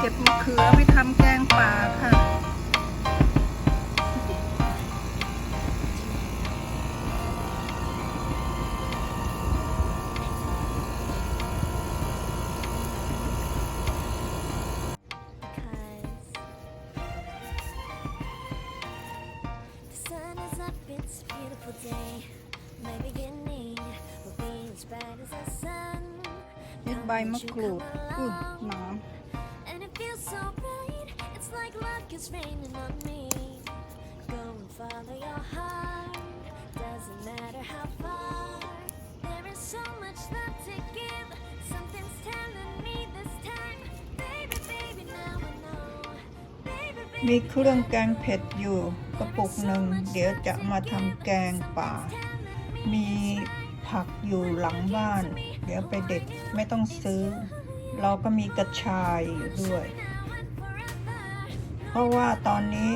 เก็บมะเขือไปทำแกงป่าค่ะ The sun is up, it's a beautiful day. My beginning will be as bright as the sun. นิดใบมะกรูดอุ้ยน้ And like luck is raining on me. Go and follow your heart. Doesn't matter how far. There is so much love to give. Something's telling me this time. Baby, baby, now I know. Baby, ำ baby. มีเครื่องแกงเผ็ดอยู่กระปุกหนึ่ง เดี๋ยวจะมาทำแกงป่า มีผักอยู่หลังบ้าน เดี๋ยวไปเด็ดไม่ต้องซื้อ เราก็มีกระชายอยู่ด้วย เพราะว่าตอนนี้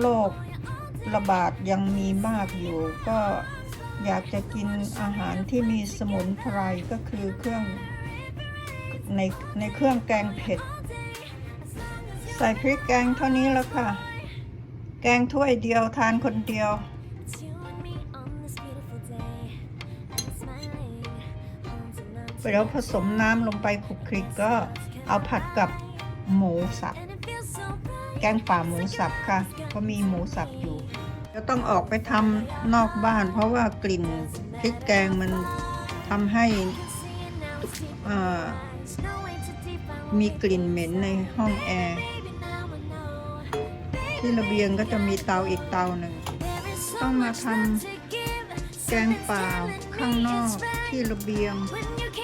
โรคระบาดยังมีมากอยู่ ก็อยากจะกินอาหารที่มีสมุนไพรก็คือเครื่องในในเครื่องแกงเผ็ด ใส่พริกแกงเท่านี้แล้วค่ะ แกงถ้วยเดียวทานคนเดียว It's you and me on this beautiful day. I'm smiling, holding on to เดี๋ยวผสมน้ำลงไปคลุกคลิกก็เอาผัดกับหมูสับ แกงป่าหมูสับค่ะ ก็มีหมูสับอยู่ จะต้องออกไปทำนอกบ้าน เพราะว่ากลิ่นพริกแกงมันทำให้อ่อ eyes. No way to deep, I มีกลิ่นเหม็นในห้องแอร์ ที่ระเบียงก็จะมีเตาอีกเตาหนึ่ง ต้องมาทำแกงป่าข้างนอกที่ระเบียง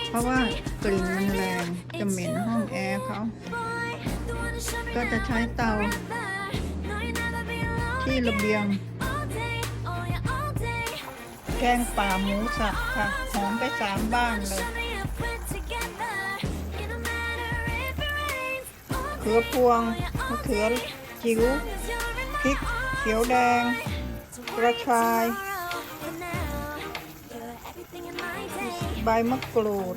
เพราะว่ากลิ่นมันแรงจะเหม็นห้องแอร์เขา ก็จะใช้เตาที่ระเบียง แกงป่าหมูสับค่ะ หอมไปสามบ้านเลยเขือพวงมะเขือจิ๋วพริกเขียวแดง กระชาย ใบมะกรูด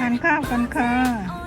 ทานข้าวกันค่ะ